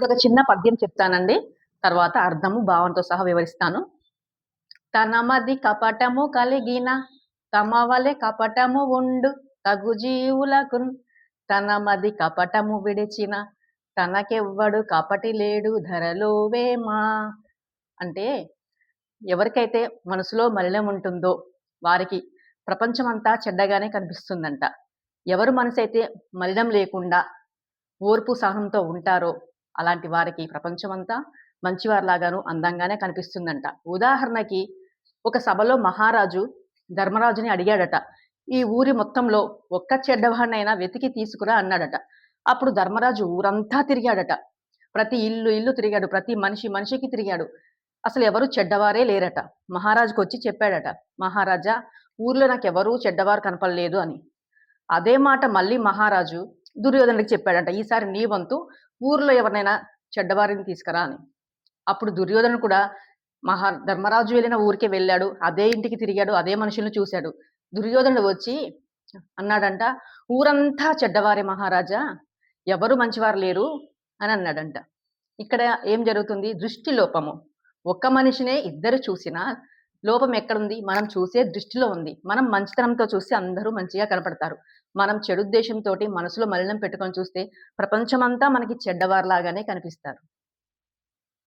ఇప్పుడు ఒక చిన్న పద్యం చెప్తానండి. తర్వాత అర్థము భావంతో సహా వివరిస్తాను. తన మది కపటము కలిగిన తమ వలె కపటము ఉండు తగు జీవులకు తన మది కపటము విడిచిన తనకెవ్వడు కపటి లేడు ధరలో వేమా అంటే ఎవరికైతే మనసులో మలినం ఉంటుందో వారికి ప్రపంచమంతా చెడ్డగానే కనిపిస్తుందంట. ఎవరు మనసు అయితే మలినం లేకుండా ఓర్పు సహనంతో ఉంటారో అలాంటి వారికి ప్రపంచమంతా మంచివారిలాగాను అందంగానే కనిపిస్తుందంట. ఉదాహరణకి ఒక సభలో మహారాజు ధర్మరాజుని అడిగాడట. ఈ ఊరి మొత్తంలో ఒక్క చెడ్డవాడినైనా వెతికి తీసుకురా అన్నాడట. అప్పుడు ధర్మరాజు ఊరంతా తిరిగాడట. ప్రతి ఇల్లు ఇల్లు తిరిగాడు. ప్రతి మనిషి మనిషికి తిరిగాడు. అసలు ఎవరు చెడ్డవారే లేరట. మహారాజుకు వచ్చి చెప్పాడట. మహారాజా ఊర్లో నాకు ఎవరూ చెడ్డవారు కనపడలేదు అని. అదే మాట మళ్ళీ మహారాజు దుర్యోధనుడికి చెప్పాడంట ఈసారి నీ వంతు ఊర్లో ఎవరినైనా చెడ్డవారిని తీసుకురా అని. అప్పుడు దుర్యోధను కూడా మహా ధర్మరాజు వెళ్ళిన ఊరికే వెళ్ళాడు అదే ఇంటికి తిరిగాడు అదే మనుషులను చూశాడు. దుర్యోధనుడు వచ్చి అన్నాడంట ఊరంతా చెడ్డవారే మహారాజా ఎవరు మంచివారు లేరు అని అన్నాడంట. ఇక్కడ ఏం జరుగుతుంది? దృష్టి లోపము. ఒక్క మనిషినే ఇద్దరు చూసినా లోపం ఎక్కడుంది? మనం చూసే దృష్టిలో ఉంది. మనం మంచితనంతో చూస్తే అందరూ మంచిగా కనపడతారు. మనం చెడుద్దేశంతో మనసులో మలినం పెట్టుకొని చూస్తే ప్రపంచమంతా మనకి చెడ్డవారిలాగానే కనిపిస్తారు.